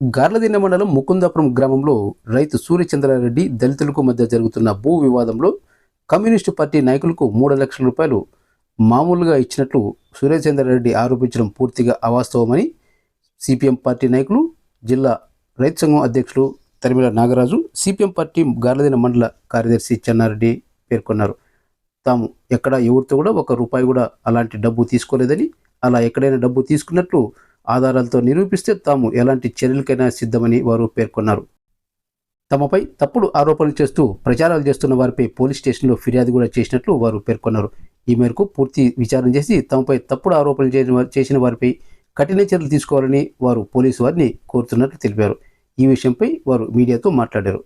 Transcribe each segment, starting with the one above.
గార్లదిన్న మండలం ముకుందాపురం గ్రామంలో రైతు సూర్యచంద్రారెడ్డి దళితులకు మధ్య జరుగుతున్న భూ వివాదంలో కమ్యూనిస్టు పార్టీ నాయకులకు మూడు లక్షల రూపాయలు మామూలుగా ఇచ్చినట్లు సూర్యచంద్రారెడ్డి ఆరోపించడం పూర్తిగా అవాస్తవమని సిపిఎం పార్టీ నాయకులు జిల్లా రైతు సంఘం అధ్యక్షులు తరిమిల నాగరాజు సిపిఎం పార్టీ గార్లదిన మండల కార్యదర్శి చెన్నారెడ్డి పేర్కొన్నారు. తాము ఎక్కడ ఎవరితో కూడా ఒక రూపాయి కూడా అలాంటి డబ్బు తీసుకోలేదని అలా ఎక్కడైనా డబ్బు తీసుకున్నట్లు ఆధారాలతో నిరూపిస్తే తాము ఎలాంటి చర్యలకైనా సిద్ధమని వారు పేర్కొన్నారు. తమపై తప్పుడు ఆరోపణలు చేస్తూ ప్రచారాలు చేస్తున్న వారిపై పోలీస్ స్టేషన్లో ఫిర్యాదు కూడా చేసినట్లు వారు పేర్కొన్నారు. ఈ మేరకు పూర్తి విచారణ చేసి తమపై తప్పుడు ఆరోపణలు చేసిన చేసిన వారిపై కఠిన చర్యలు తీసుకోవాలని వారు పోలీసు వారిని కోరుతున్నట్లు తెలిపారు. ఈ విషయంపై వారు మీడియాతో మాట్లాడారు.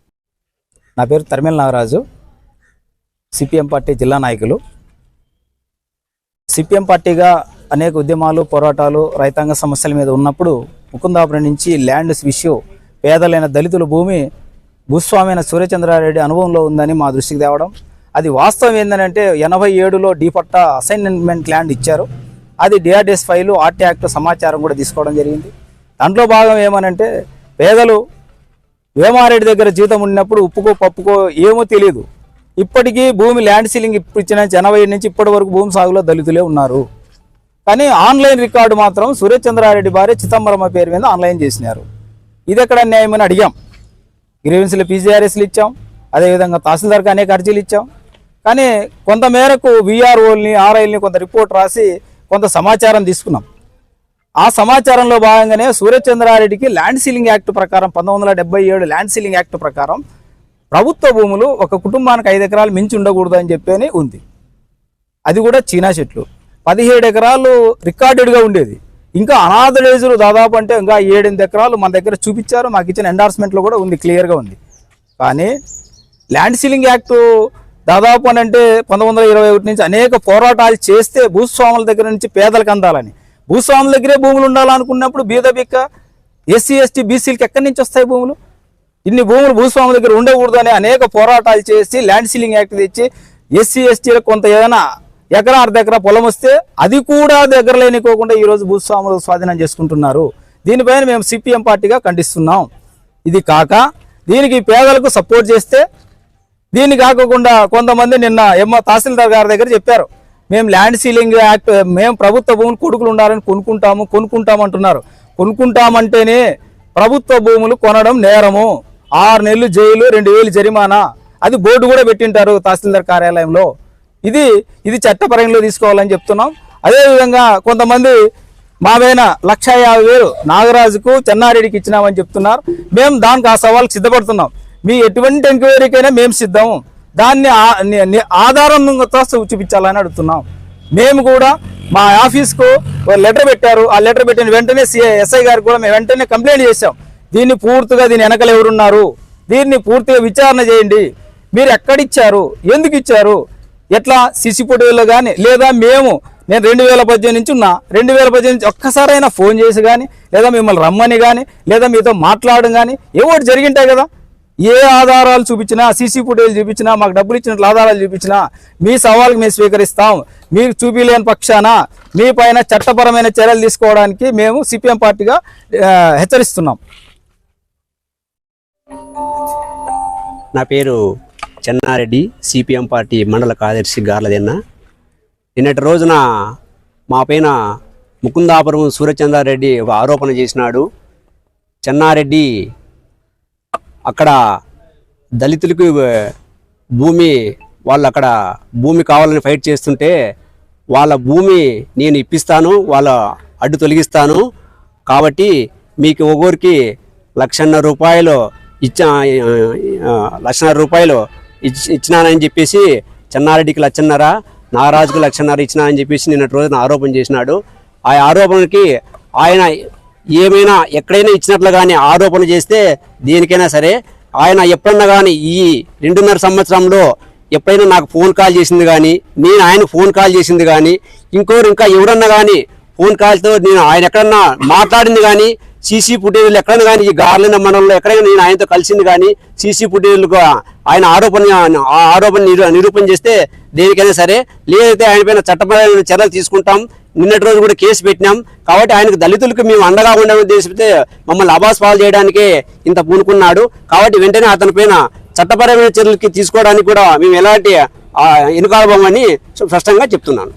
నా పేరు తరిమల నాగరాజు. సిపిఎం పార్టీ జిల్లా నాయకులు. సిపిఎం పార్టీగా అనేక ఉద్యమాలు పోరాటాలు రైతాంగ సమస్యల మీద ఉన్నప్పుడు ముకుందాపురం నుంచి ల్యాండ్ ఇష్యూ పేదలైన దళితుల భూమి భూస్వామైన సూర్యచంద్రారెడ్డి అనుభవంలో ఉందని మా దృష్టికి తేవడం. అది వాస్తవం ఏంటంటే ఎనభై ఏడులో డీపట్టా అసైన్మెంట్ ల్యాండ్ ఇచ్చారు. అది డిఆర్డిఎస్ ఫైలు ఆర్టీ యాక్ట్ సమాచారం కూడా తీసుకోవడం జరిగింది. దాంట్లో భాగం ఏమనంటే పేదలు వేమారెడ్డి దగ్గర జీతం ఉన్నప్పుడు ఉప్పుకో పప్పుకో ఏమో తెలియదు ఇప్పటికీ భూమి ల్యాండ్ సీలింగ్ ఇప్పుడు ఇచ్చిన ఎనభై నుంచి ఇప్పటి వరకు భూమి సాగులో దళితులే ఉన్నారు. కానీ ఆన్లైన్ రికార్డు మాత్రం సూర్యచంద్రారెడ్డి భార్య చిదంబరమ్మ పేరు మీద ఆన్లైన్ చేసినారు. ఇది ఎక్కడ న్యాయమని అడిగాం. గ్రీవెన్స్లు పీజీఆర్ఎస్లు ఇచ్చాం. అదేవిధంగా తహసీల్దార్కి అనేక అర్జీలు ఇచ్చాం. కానీ కొంత మేరకు విఆర్ఓల్ని ఆర్ఐల్ని కొంత రిపోర్ట్ రాసి కొంత సమాచారం తీసుకున్నాం. ఆ సమాచారంలో భాగంగానే సూర్యచంద్రారెడ్డికి ల్యాండ్ సీలింగ్ యాక్ట్ ప్రకారం పంతొమ్మిది వందల డెబ్బై ఏడు ల్యాండ్ సీలింగ్ యాక్ట్ ప్రకారం ప్రభుత్వ భూములు ఒక కుటుంబానికి ఐదు ఎకరాలు మించి ఉండకూడదు అని చెప్పని ఉంది. అది కూడా చీనా చెట్లు. పదిహేడు ఎకరాలు రికార్డెడ్గా ఉండేది. ఇంకా అనాథడైజులు దాదాపు అంటే ఇంకా ఏడెనిమిది ఎకరాలు మన దగ్గర చూపించారు. మాకు ఇచ్చిన ఎండార్స్మెంట్లో కూడా ఉంది క్లియర్గా ఉంది. కానీ ల్యాండ్ సీలింగ్ యాక్ట్ దాదాపు అని అంటే పంతొమ్మిది ఇరవై ఒకటి నుంచి అనేక పోరాటాలు చేస్తే భూస్వాముల దగ్గర నుంచి పేదలకు అందాలని. భూస్వాముల దగ్గరే భూములు ఉండాలనుకున్నప్పుడు బీద బిక్క ఎస్సీ ఎస్టీ బీసీలకి ఎక్కడి నుంచి వస్తాయి భూములు? ఇన్ని భూములు భూస్వాముల దగ్గర ఉండకూడదు అనేక పోరాటాలు చేసి ల్యాండ్ సీలింగ్ యాక్ట్ తెచ్చి ఎస్సీ ఎస్టీలకు కొంత ఏదైనా ఎకరా అర్ధ ఎకరా పొలం వస్తే అది కూడా దగ్గర లేనికోకుండా ఈరోజు భూస్వాములు స్వాధీనం చేసుకుంటున్నారు. దీనిపైన మేము సిపిఎం పార్టీగా ఖండిస్తున్నాం. ఇది కాక దీనికి పేదలకు సపోర్ట్ చేస్తే దీన్ని కాకుండా కొంతమంది నిన్న ఎమ్మ తహసీల్దార్ గారి దగ్గర చెప్పారు. మేము ల్యాండ్ సీలింగ్ యాక్ట్ మేము ప్రభుత్వ భూములు కొడుకులు ఉండాలని కొనుక్కుంటాము కొనుక్కుంటామంటున్నారు కొనుక్కుంటామంటేనే ప్రభుత్వ భూములు కొనడం నేరము. ఆరు నెలలు జైలు రెండు వేలు జరిమానా. అది బోర్డు కూడా పెట్టింటారు తహసీల్దార్ కార్యాలయంలో. ఇది ఇది చట్టపరంలో తీసుకోవాలని చెప్తున్నాం. అదేవిధంగా కొంతమంది మావైన లక్ష యాభై వేలు నాగరాజుకు చెన్నారెడ్డికి ఇచ్చినామని చెప్తున్నారు. మేము దానికి ఆ సవాల్కి సిద్ధపడుతున్నాం. మీ ఎటువంటి ఎంక్వైరీకైనా మేము సిద్ధము. దాన్ని ఆధారంతో చూపించాలని అడుగుతున్నాం. మేము కూడా మా ఆఫీస్కు ఒక లెటర్ పెట్టారు. ఆ లెటర్ పెట్టిన వెంటనే సిఐ ఎస్ఐ గారికి కూడా మేము వెంటనే కంప్లైంట్ చేశాం. దీన్ని పూర్తిగా దీని వెనకలు ఎవరున్నారు? దీన్ని పూర్తిగా విచారణ చేయండి. మీరు ఎక్కడిచ్చారు? ఎందుకు ఇచ్చారు? ఎట్లా సిసి ఫోటోలో కానీ లేదా మేము నేను రెండు వేల పద్దెనిమిది నుంచి ఉన్నా రెండు వేల పద్దెనిమిది నుంచి ఒక్కసారైనా ఫోన్ చేసి కానీ లేదా మిమ్మల్ని రమ్మని కానీ లేదా మీతో మాట్లాడడం కానీ ఏవోటి జరిగింటాయి కదా? ఏ ఆధారాలు చూపించినా సీసీ ఫుటేజ్ చూపించినా మాకు డబ్బులు ఇచ్చినట్లు ఆధారాలు చూపించినా మీ సవాల్కి మేము స్వీకరిస్తాం. మీరు చూపిలేని పక్షాన మీ పైన చట్టపరమైన చర్యలు తీసుకోవడానికి మేము సిపిఎం పార్టీగా హెచ్చరిస్తున్నాం. నా పేరు చెన్నారెడ్డి సిపిఎం పార్టీ మండల కార్యదర్శి గార్లదెన్న. నిన్నటి రోజున మా పైన ముకుందాపురం సూర్యచంద్రారెడ్డి ఒక ఆరోపణ చేసినాడు. చెన్నారెడ్డి అక్కడ దళితులకు భూమి వాళ్ళు అక్కడ భూమి కావాలని ఫైట్ చేస్తుంటే వాళ్ళ భూమి నేను ఇప్పిస్తాను వాళ్ళ అడ్డు తొలగిస్తాను. కాబట్టి మీకు ఒక్కొరికి లక్షన్నర రూపాయలు ఇచ్చా లక్షన్నర రూపాయలు ఇచ్చినానని చెప్పేసి చెన్నారెడ్డికి లచ్చన్నర నాగరాజుకు లక్షన్నర ఇచ్చినానని చెప్పేసి నిన్నటి రోజున ఆరోపణ చేసినాడు. ఆ ఆరోపణకి ఆయన ఏమైనా ఎక్కడైనా ఇచ్చినట్లు కానీ ఆరోపణ చేస్తే దేనికైనా సరే ఆయన ఎప్పుడన్నా కానీ ఈ రెండున్నర సంవత్సరంలో ఎప్పుడైనా నాకు ఫోన్ కాల్ చేసింది కానీ నేను ఆయన ఫోన్ కాల్ చేసింది కానీ ఇంకోరు ఇంకా ఎవరన్నా కానీ ఫోన్ కాల్తో నేను ఆయన ఎక్కడన్నా మాట్లాడింది కానీ సీసీ ఫుటేజీలు ఎక్కడైనా కానీ ఈ గార్లిన మండలంలో ఎక్కడైనా నేను ఆయనతో కలిసింది కానీ సీసీ ఫుటేజీలకు ఆయన ఆరోపణ ఆ ఆరోపణ నిరూ నిరూపణ చేస్తే దేనికైనా సరే లేదైతే ఆయన పైన చట్టపరమైన చర్యలు తీసుకుంటాం. నిన్నటి రోజు కూడా కేసు పెట్టినాం. కాబట్టి ఆయనకు దళితులకు మేము అండగా ఉండమని ఉద్దేశిస్తే మమ్మల్ని అబాస్ పాలు చేయడానికే ఇంత పూనుకున్నాడు. కాబట్టి వెంటనే అతని పైన చట్టపరమైన చర్యలకి తీసుకోవడానికి కూడా మేము ఎలాంటి వెనుకాడబోమని స్పష్టంగా చెప్తున్నాను.